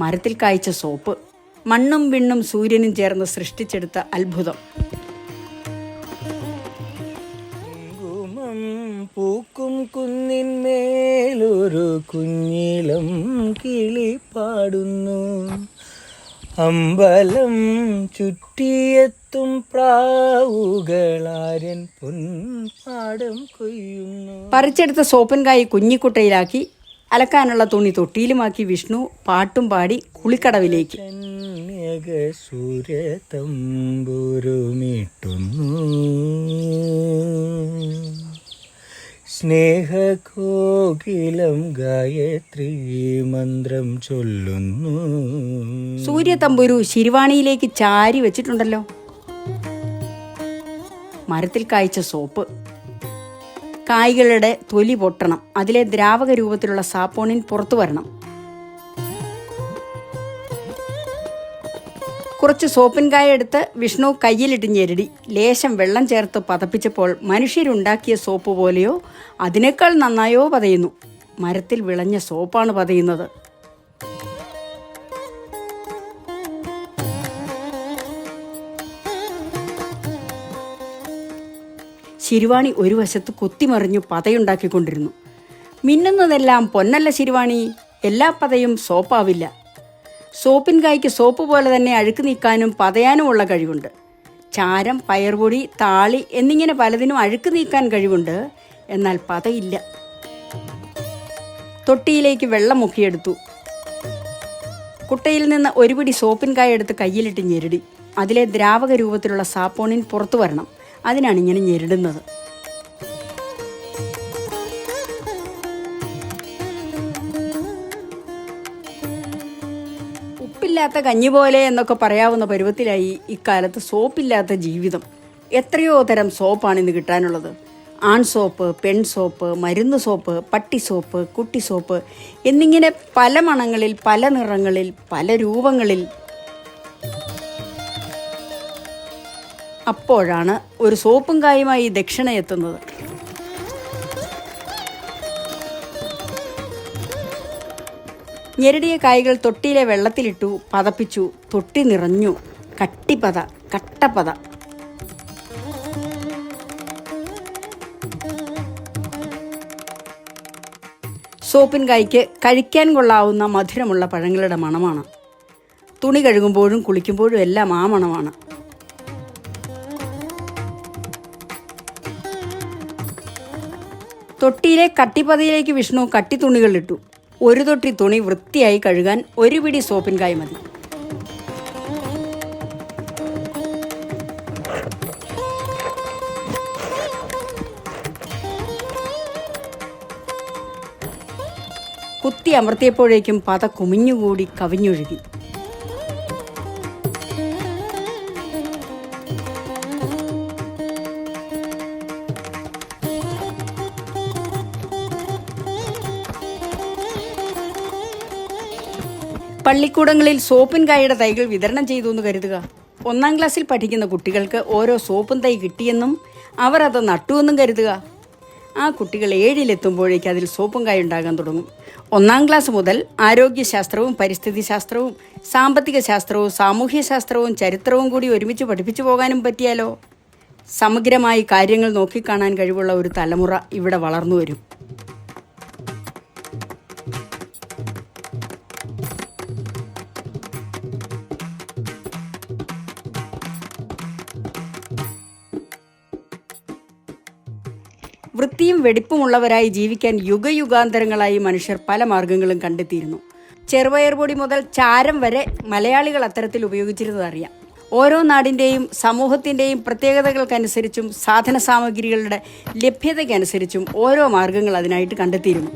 മരത്തിൽ കായ്ച്ച സോപ്പ് മണ്ണും വിണ്ണും സൂര്യനും ചേർന്ന് സൃഷ്ടിച്ചെടുത്ത അത്ഭുതം. പൂക്കും കുന്നിന്മേലൊരു കുഞ്ഞിളം കിളി പാടുന്നു. അമ്പലം ചുറ്റിയെത്തും പ്രാവുകളാരൻ പൊൻപാടം കൊയ്യുന്നു. പറിച്ചെടുത്ത സോപ്പൻകായി കുഞ്ഞിക്കുട്ടയിലാക്കി അലക്കാനുള്ള തുണി തൊട്ടിയിലുമാക്കി വിഷ്ണു പാട്ടും പാടി കുളിക്കടവിലേക്ക്. സ്നേഹകോകിലം ഗായത്രി മന്ത്രം ചൊല്ലുന്നു. സൂര്യതമ്പുരു ശിരുവാണിയിലേക്ക് ചാരി വെച്ചിട്ടുണ്ടല്ലോ. മരത്തിൽ കായ്ച്ച സോപ്പ്. കായ്കളുടെ തൊലി പൊട്ടണം. അതിലെ ദ്രാവക രൂപത്തിലുള്ള സാപ്പോണിൻ പുറത്തു വരണം. കുറച്ച് സോപ്പിൻ കായ എടുത്ത് വിഷ്ണു കയ്യിലിട്ട് ഞെരടി. ലേശം വെള്ളം ചേർത്ത് പതപ്പിച്ചപ്പോൾ മനുഷ്യരുണ്ടാക്കിയ സോപ്പ് പോലെയോ അതിനേക്കാൾ നന്നായോ പതയുന്നു. മരത്തിൽ വിളഞ്ഞ സോപ്പാണ് പതയുന്നത്. ശിരുവാണി ഒരു വശത്ത് കുത്തിമറിഞ്ഞു പതയുണ്ടാക്കിക്കൊണ്ടിരുന്നു. മിന്നുന്നതെല്ലാം പൊന്നല്ല ശിരുവാണി. എല്ലാ പതയും സോപ്പാവില്ല. സോപ്പിൻ കായ്ക്ക് സോപ്പ് പോലെ തന്നെ അഴുക്ക് നീക്കാനും പതയാനുമുള്ള കഴിവുണ്ട്. ചാരം പയർപൊടി താളി എന്നിങ്ങനെ പലതിനും അഴുക്ക് നീക്കാൻ കഴിവുണ്ട്. എന്നാൽ പതയില്ല. തൊട്ടിയിലേക്ക് വെള്ളം മുക്കിയെടുത്തു. കുട്ടയിൽ നിന്ന് ഒരു പിടി സോപ്പിൻ കായ എടുത്ത് കയ്യിലിട്ട് ഞെരടി. അതിലെ ദ്രാവക രൂപത്തിലുള്ള സാപ്പോണിൻ പുറത്തു വരണം. അതിനാണ് ഇങ്ങനെ ഞെരിടുന്നത്. ഉപ്പില്ലാത്ത കഞ്ഞി പോലെ എന്നൊക്കെ പറയാവുന്ന പരുവത്തിലായി ഇക്കാലത്ത് സോപ്പില്ലാത്ത ജീവിതം. എത്രയോ തരം സോപ്പാണ് ഇന്ന് കിട്ടാനുള്ളത്. ആൺ സോപ്പ് പെൺ സോപ്പ് മരുന്ന് സോപ്പ് പട്ടി സോപ്പ് കുട്ടി സോപ്പ് എന്നിങ്ങനെ പല മണങ്ങളിൽ പല നിറങ്ങളിൽ പല രൂപങ്ങളിൽ അപ്പോഴാണ് ഒരു സോപ്പും കായുമായി ദക്ഷിണ എത്തുന്നത് ഞെരടിയ കായ്കൾ തൊട്ടിയിലെ വെള്ളത്തിലിട്ടു പതപ്പിച്ചു തൊട്ടി നിറഞ്ഞു. കട്ടിപ്പത കട്ടപ്പത. സോപ്പിൻ കായ്ക്ക് കഴിക്കാൻ കൊള്ളാവുന്ന മധുരമുള്ള പഴങ്ങളുടെ മണമാണ്. തുണി കഴുകുമ്പോഴും കുളിക്കുമ്പോഴും എല്ലാം ആ മണമാണ്. തൊട്ടിയിലെ കട്ടിപ്പതയിലേക്ക് വിഷ്ണു കട്ടി തുണികളിട്ടു ഒരു തൊട്ടി തുണി വൃത്തിയായി കഴുകാൻ ഒരു പിടി സോപ്പിൻ കായ് മതി. കുത്തി അമർത്തിയപ്പോഴേക്കും പത കുമിഞ്ഞുകൂടി കവിഞ്ഞൊഴുകി. പള്ളിക്കൂടങ്ങളിൽ സോപ്പിൻ കായുടെ തൈകൾ വിതരണം ചെയ്തു എന്ന് കരുതുക. ഒന്നാം ക്ലാസ്സിൽ പഠിക്കുന്ന കുട്ടികൾക്ക് ഓരോ സോപ്പും തൈ കിട്ടിയെന്നും അവർ അത് നട്ടുവെന്നും കരുതുക. ആ കുട്ടികൾ ഏഴിലെത്തുമ്പോഴേക്ക് അതിൽ സോപ്പും കായ ഉണ്ടാകാൻ തുടങ്ങും. ഒന്നാം ക്ലാസ് മുതൽ ആരോഗ്യശാസ്ത്രവും പരിസ്ഥിതി ശാസ്ത്രവും സാമ്പത്തിക ശാസ്ത്രവും സാമൂഹ്യ ശാസ്ത്രവും ചരിത്രവും കൂടി ഒരുമിച്ച് പഠിപ്പിച്ചു പോകാനും പറ്റിയാലോ? സമഗ്രമായി കാര്യങ്ങൾ നോക്കിക്കാണാൻ കഴിവുള്ള ഒരു തലമുറ ഇവിടെ വളർന്നു വരും വൃത്തിയും വെടിപ്പുമുള്ളവരായി ജീവിക്കാൻ യുഗയുഗാന്തരങ്ങളായി മനുഷ്യർ പല മാർഗങ്ങളും കണ്ടെത്തിയിരുന്നു. ചെറുവയർ പൊടി മുതൽ ചാരം വരെ മലയാളികൾ അത്തരത്തിൽ ഉപയോഗിച്ചിരുന്നത് അറിയാം. ഓരോ നാടിന്റെയും സമൂഹത്തിന്റെയും പ്രത്യേകതകൾക്കനുസരിച്ചും സാധന സാമഗ്രികളുടെ ലഭ്യതയ്ക്കനുസരിച്ചും ഓരോ മാർഗങ്ങൾ അതിനായിട്ട് കണ്ടെത്തിയിരുന്നു.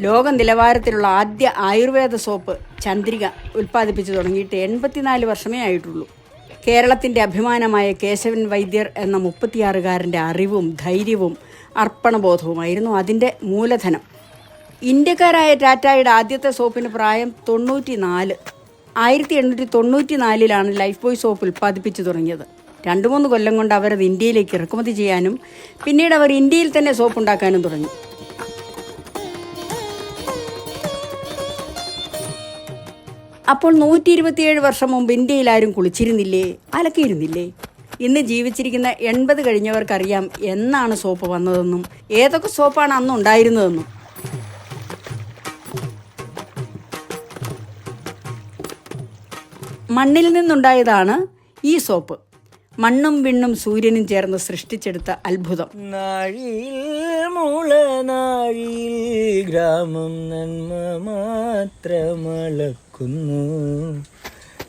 ലോക നിലവാരത്തിലുള്ള ആദ്യ ആയുർവേദ സോപ്പ് ചന്ദ്രിക ഉൽപ്പാദിപ്പിച്ചു തുടങ്ങിയിട്ട് എൺപത്തിനാല് വർഷമേ ആയിട്ടുള്ളൂ. കേരളത്തിന്റെ അഭിമാനമായ കേശവൻ വൈദ്യർ എന്ന മുപ്പത്തിയാറുകാരന്റെ അറിവും ധൈര്യവും അർപ്പണബോധവുമായിരുന്നു അതിന്റെ മൂലധനം. ഇന്ത്യക്കാരായ ടാറ്റായുടെ ആദ്യത്തെ സോപ്പിന് പ്രായം തൊണ്ണൂറ്റി നാല് ആയിരത്തി എണ്ണൂറ്റി തൊണ്ണൂറ്റി നാലിലാണ് ലൈഫ് ബോയ് സോപ്പ് ഉൽപ്പാദിപ്പിച്ചു തുടങ്ങിയത്. രണ്ടു മൂന്ന് കൊല്ലം കൊണ്ട് അവരത് ഇന്ത്യയിലേക്ക് ഇറക്കുമതി ചെയ്യാനും പിന്നീട് അവർ ഇന്ത്യയിൽ തന്നെ സോപ്പ് ഉണ്ടാക്കാനും തുടങ്ങി. അപ്പോൾ നൂറ്റി ഇരുപത്തിയേഴ് വർഷം മുമ്പ് ഇന്ത്യയിൽ ആരും കുളിച്ചിരുന്നില്ലേ? അലക്കിയിരുന്നില്ലേ? ഇന്ന് ജീവിച്ചിരിക്കുന്ന എൺപത് കഴിഞ്ഞവർക്കറിയാം എന്നാണ് സോപ്പ് വന്നതെന്നും ഏതൊക്കെ സോപ്പാണ് അന്ന് ഉണ്ടായിരുന്നതെന്നും. മണ്ണിൽ നിന്നുണ്ടായതാണ് ഈ സോപ്പ്. മണ്ണും വിണ്ണും സൂര്യനും ചേർന്ന് സൃഷ്ടിച്ചെടുത്ത അത്ഭുതം. ഗ്രാമം നന്മ മാത്രമളക്കുന്നു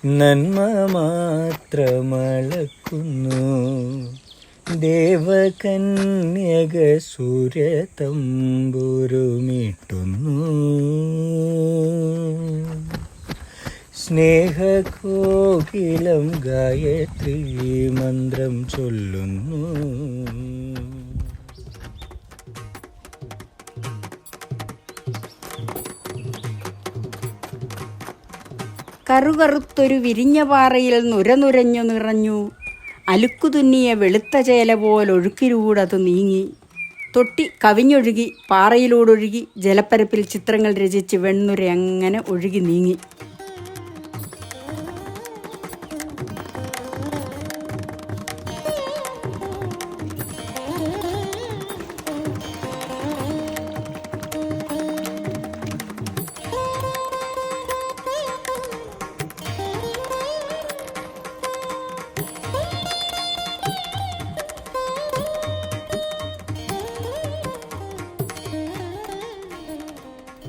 നന്മ മാത്രമളക്കുന്നു. ദേവകന്യക സൂര്യ തമ്പുരുമിട്ടുന്നു സ്നേഹകോകിലം ഗായത്രി മന്ത്രം ചൊല്ലുന്നു. കറുകറുത്തൊരു വിരിഞ്ഞ പാറയിൽ നുരനുരഞ്ഞു നിറഞ്ഞു. അലുക്കുതുന്നിയ വെളുത്ത ചേല പോലൊഴുക്കിലൂടത് നീങ്ങി. തൊട്ടി കവിഞ്ഞൊഴുകി പാറയിലൂടൊഴുകി ജലപ്പരപ്പിൽ ചിത്രങ്ങൾ രചിച്ച് വെണ്ണുര അങ്ങനെ ഒഴുകി നീങ്ങി.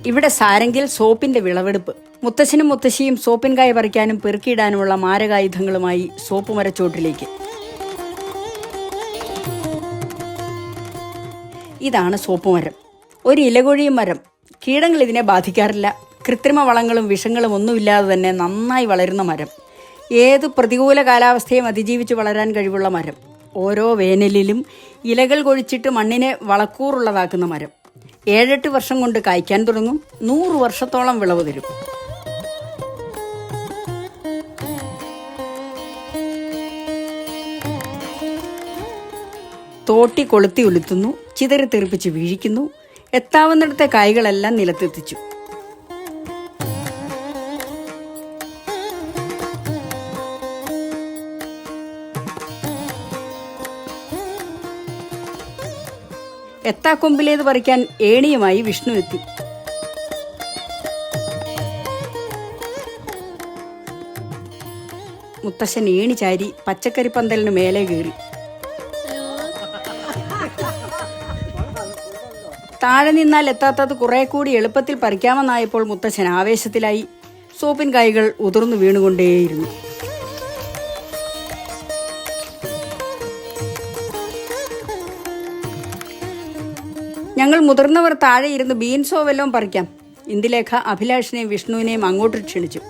ഇവിടെ സാരംഗിൽ സോപ്പിന്റെ വിളവെടുപ്പ്. മുത്തശ്ശനും മുത്തശ്ശിയും സോപ്പിൻ കായ പറിക്കാനും പെറുക്കിയിടാനുമുള്ള മാരകായുധങ്ങളുമായി സോപ്പ് മരച്ചോട്ടിലേക്ക്. ഇതാണ് സോപ്പ് മരം. ഒരു ഇലകൊഴിയും മരം. കീടങ്ങൾ ഇതിനെ ബാധിക്കാറില്ല. കൃത്രിമ വളങ്ങളും വിഷങ്ങളും ഒന്നുമില്ലാതെ തന്നെ നന്നായി വളരുന്ന മരം. ഏത് പ്രതികൂല കാലാവസ്ഥയും അതിജീവിച്ച് വളരാൻ കഴിവുള്ള മരം. ഓരോ വേനലിലും ഇലകൾ കൊഴിച്ചിട്ട് മണ്ണിനെ വളക്കൂറുള്ളതാക്കുന്ന മരം. ഏഴെട്ട് വർഷം കൊണ്ട് കായ്ക്കാൻ തുടങ്ങും. നൂറ് വർഷത്തോളം വിളവ് തരും. തോട്ടി കൊളുത്തി ഒലുത്തുന്നു. ചിതറി തെറിപ്പിച്ച് വീഴിക്കുന്നു. എത്താവുന്നിടത്തെ കായ്കളെല്ലാം നിലത്തെത്തിച്ചു. എത്താക്കൊമ്പിലേത് പറിക്കാൻ ഏണിയുമായി വിഷ്ണു എത്തി. മുത്തശ്ശൻ ഏണി ചാരി പച്ചക്കറി പന്തലിന് മേലെ കയറി താഴെ നിന്നാൽ എത്താത്തത് കുറെ കൂടി എളുപ്പത്തിൽ പറിക്കാമെന്നായപ്പോൾ മുത്തശ്ശൻ ആവേശത്തിലായി. സോപ്പിൻ കായ്കൾ ഉതിർന്നു വീണുകൊണ്ടേയിരുന്നു. മുതിർന്നവർ താഴെ ഇരുന്ന് ബീൻസോ വല്ലതും പറിക്കാം. ഇന്ദുലേഖ അഭിലാഷിനെയും വിഷ്ണുവിനെയും അങ്ങോട്ട് ക്ഷണിച്ചു.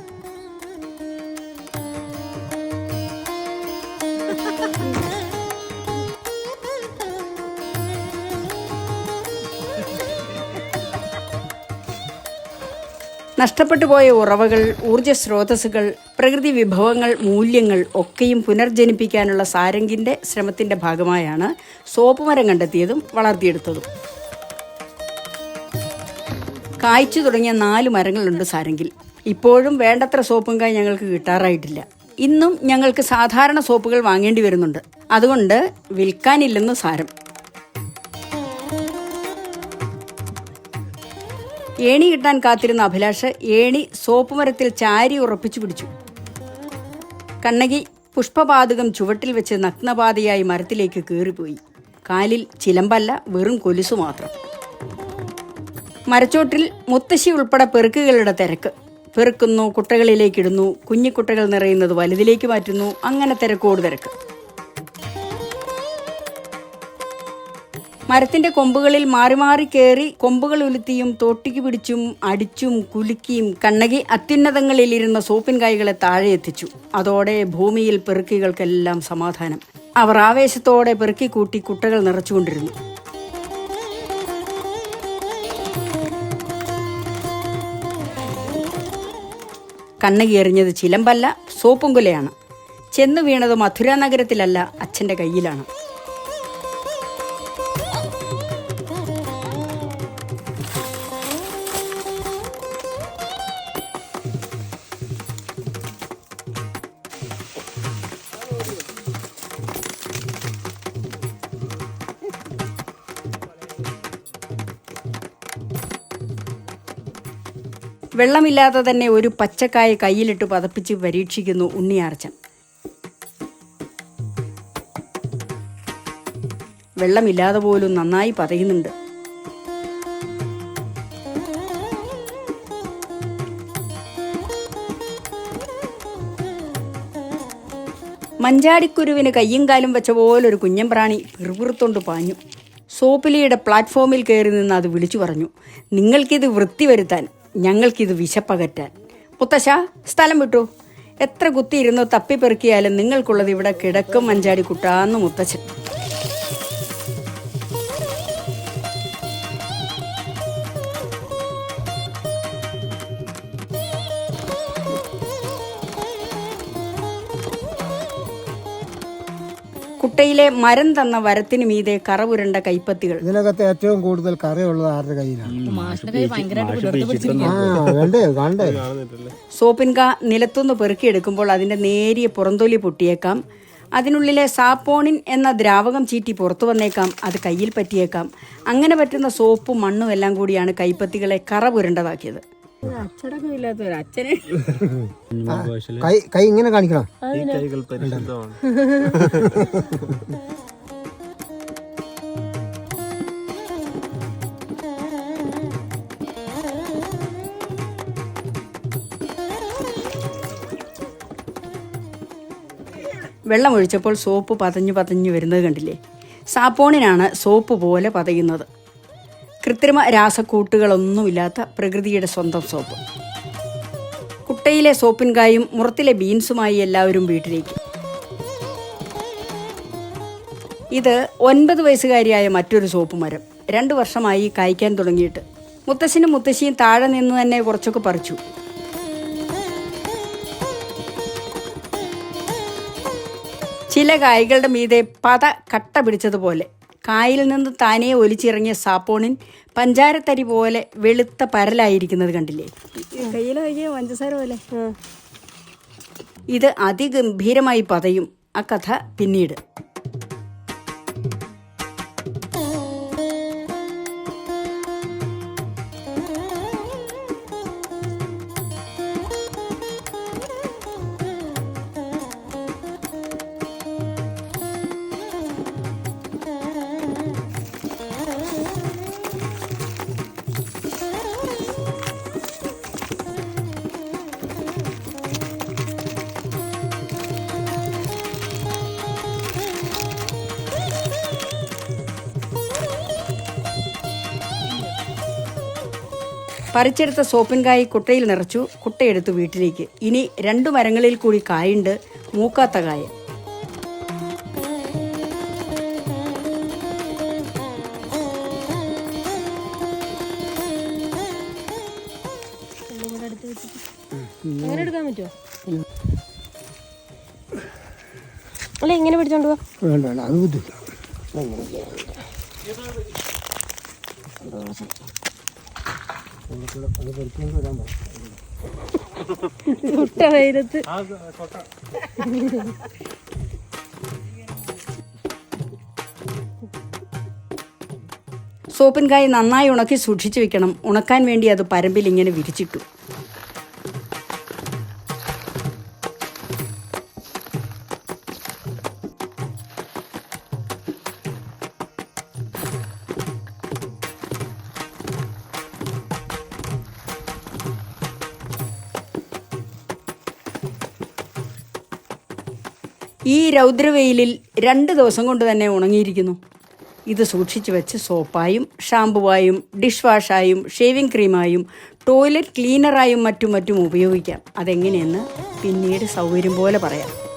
നഷ്ടപ്പെട്ടു പോയ ഉറവകൾ ഊർജ സ്രോതസ്സുകൾ പ്രകൃതി വിഭവങ്ങൾ മൂല്യങ്ങൾ ഒക്കെയും പുനർജനിപ്പിക്കാനുള്ള സാരംഗിന്റെ ശ്രമത്തിന്റെ ഭാഗമായാണ് സോപ്പ് മരം കണ്ടെത്തിയതും വളർത്തിയെടുത്തതും. കായ്ച്ചു തുടങ്ങിയ നാല് മരങ്ങളുണ്ട് സാരെങ്കിൽ. ഇപ്പോഴും വേണ്ടത്ര സോപ്പും കായ് ഞങ്ങൾക്ക് കിട്ടാറായിട്ടില്ല. ഇന്നും ഞങ്ങൾക്ക് സാധാരണ സോപ്പുകൾ വാങ്ങേണ്ടി വരുന്നുണ്ട്. അതുകൊണ്ട് വിൽക്കാനില്ലെന്ന് സാരം. ഏണി കിട്ടാൻ കാത്തിരുന്ന അഭിലാഷ് ഏണി സോപ്പ് മരത്തിൽ ചാരി ഉറപ്പിച്ചു പിടിച്ചു. കണ്ണകി പുഷ്പപാതകം ചുവട്ടിൽ വെച്ച് നഗ്നപാതയായി മരത്തിലേക്ക് കയറിപ്പോയി കാലിൽ ചിലമ്പല്ല വെറും കൊലുസു മാത്രം. മരച്ചോട്ടിൽ മുത്തശ്ശി ഉൾപ്പെടെ പെറുക്കുകളുടെ തിരക്ക്. പെറുക്കുന്നു കുട്ടകളിലേക്കിടുന്നു കുഞ്ഞിക്കുട്ടകൾ നിറയുന്നത് വലുതിലേക്ക് മാറ്റുന്നു അങ്ങനെ തിരക്കോട് തിരക്ക്. മരത്തിന്റെ കൊമ്പുകളിൽ മാറി മാറി കയറി കൊമ്പുകൾ ഉലുത്തിയും തോട്ടിക്ക് പിടിച്ചും അടിച്ചും കുലുക്കിയും കണ്ണകി അത്യുന്നതങ്ങളിലിരുന്ന സോപ്പിൻ കായ്കളെ താഴെ എത്തിച്ചു. അതോടെ ഭൂമിയിൽ പെറുക്കികൾക്കെല്ലാം സമാധാനം. അവർ ആവേശത്തോടെ പെറുക്കി കൂട്ടി കുട്ടകൾ നിറച്ചുകൊണ്ടിരുന്നു. കണ്ണകി എറിഞ്ഞത് ചിലമ്പല്ല സോപ്പും കുലയാണ്. ചെന്നു വീണത് മധുര നഗരത്തിലല്ല അച്ഛന്റെ കയ്യിലാണ്. വെള്ളമില്ലാതെ തന്നെ ഒരു പച്ചക്കായ കയ്യിലിട്ട് പതപ്പിച്ച് പരീക്ഷിക്കുന്നു ഉണ്ണിയാർച്ചൻ. വെള്ളമില്ലാതെ പോലും നന്നായി പതയുന്നുണ്ട്. മഞ്ചാടിക്കുരുവിന് കയ്യും കാലും വെച്ച പോലൊരു കുഞ്ഞൻ പ്രാണി പിറുപിറുത്തൊണ്ട് പാഞ്ഞു. സോപ്പിലിയുടെ പ്ലാറ്റ്ഫോമിൽ കയറി നിന്ന് അത് വിളിച്ചു പറഞ്ഞു നിങ്ങൾക്കിത് വൃത്തി വരുത്താൻ ഞങ്ങൾക്കിത് വിശപ്പകറ്റാൻ. മുത്തശ്ശ സ്ഥലം വിട്ടു. എത്ര കുത്തിയിരുന്നോ തപ്പിപ്പെറുക്കിയാലും നിങ്ങൾക്കുള്ളത് ഇവിടെ കിടക്കും മഞ്ചാടി കുട്ടാന്ന് മുത്തച്ഛൻ കുട്ടയിലെ മരം തന്ന വരത്തിന് മീതെ കറപുരണ്ട കൈപ്പത്തികൾ. ഇതിനകത്ത് ഏറ്റവും കൂടുതൽ കറിയുള്ളത് ആരുടെ കയ്യിലാണ്? ആ കണ്ടേ കണ്ടേ. സോപ്പിൻക നിലത്തുനിന്ന് പെറുക്കിയെടുക്കുമ്പോൾ അതിന്റെ നേരിയ പുറന്തൊലി പൊട്ടിയേക്കാം. അതിനുള്ളിലെ സാപ്പോണിൻ എന്ന ദ്രാവകം ചീറ്റി പുറത്തു വന്നേക്കാം. അത് കയ്യിൽ പറ്റിയേക്കാം. അങ്ങനെ പറ്റുന്ന സോപ്പും മണ്ണും എല്ലാം കൂടിയാണ് കൈപ്പത്തികളെ കറ പുരണ്ടതാക്കിയത് കൈ കൈ ഇങ്ങനെ കാണിക്കണം? വെള്ളമൊഴിച്ചപ്പോൾ സോപ്പ് പതഞ്ഞു പതഞ്ഞു വരുന്നത് കണ്ടില്ലേ? സാപ്പോണിനാണ് സോപ്പ് പോലെ പതയുന്നത്. കൃത്രിമ രാസക്കൂട്ടുകളൊന്നുമില്ലാത്ത പ്രകൃതിയുടെ സ്വന്തം സോപ്പ്. കുട്ടയിലെ സോപ്പിൻകായും മുറത്തിലെ ബീൻസുമായി എല്ലാവരും വീട്ടിലേക്ക്. ഇത് ഒൻപത് വയസ്സുകാരിയായ മറ്റൊരു സോപ്പ് മരം. രണ്ടു വർഷമായി കായ്ക്കാൻ തുടങ്ങിയിട്ട്. മുത്തശ്ശനും മുത്തശ്ശിയും താഴെ നിന്ന് തന്നെ കുറച്ചൊക്കെ പറിച്ചു. ചില കായ്കളുടെ മീതെ പത കട്ട പിടിച്ചതുപോലെ കായിൽ നിന്ന് താനെ ഒലിച്ചിറങ്ങിയ സാപ്പോണിൻ പഞ്ചാരത്തരി പോലെ വെളുത്ത പരലായിരിക്കുന്നത് കണ്ടില്ലേ? കയ്യിലൊഴികെ പഞ്ചസാര പോലെ. ഇത് അതിഗംഭീരമായി പതയും ആ കഥ പിന്നീട്. പറിച്ചെടുത്ത സോപ്പിൻ കായ് കുട്ടയിൽ നിറച്ചു കുട്ടയെടുത്തു വീട്ടിലേക്ക്. ഇനി രണ്ടു മരങ്ങളിൽ കൂടി കായുണ്ട് മൂക്കാത്ത കായ. അങ്ങനെ എടുക്കാൻ പറ്റുമോ അല്ല ഇങ്ങനെ പിടിച്ചോണ്ട് വേണ്ട വേണ്ട അത് ബുദ്ധിമില്ല ചുട്ട വെയിലത്ത് സോപ്പിൻ കായ് നന്നായി ഉണക്കി സൂക്ഷിച്ചു വെക്കണം. ഉണക്കാൻ വേണ്ടി അത് പരമ്പിൽ ഇങ്ങനെ വിരിച്ചിട്ടു. ഈ രൗദ്രവെയിലിൽ രണ്ട് ദിവസം കൊണ്ട് തന്നെ ഉണങ്ങിയിരിക്കുന്നു. ഇത് സൂക്ഷിച്ചു വെച്ച് സോപ്പായും ഷാമ്പുവായും ഡിഷ് വാഷായും ഷേവിംഗ് ക്രീമായും ടോയ്ലറ്റ് ക്ലീനറായും മറ്റും മറ്റും ഉപയോഗിക്കാം. അതെങ്ങനെയെന്ന് പിന്നീട് സൗകര്യം പോലെ പറയാം.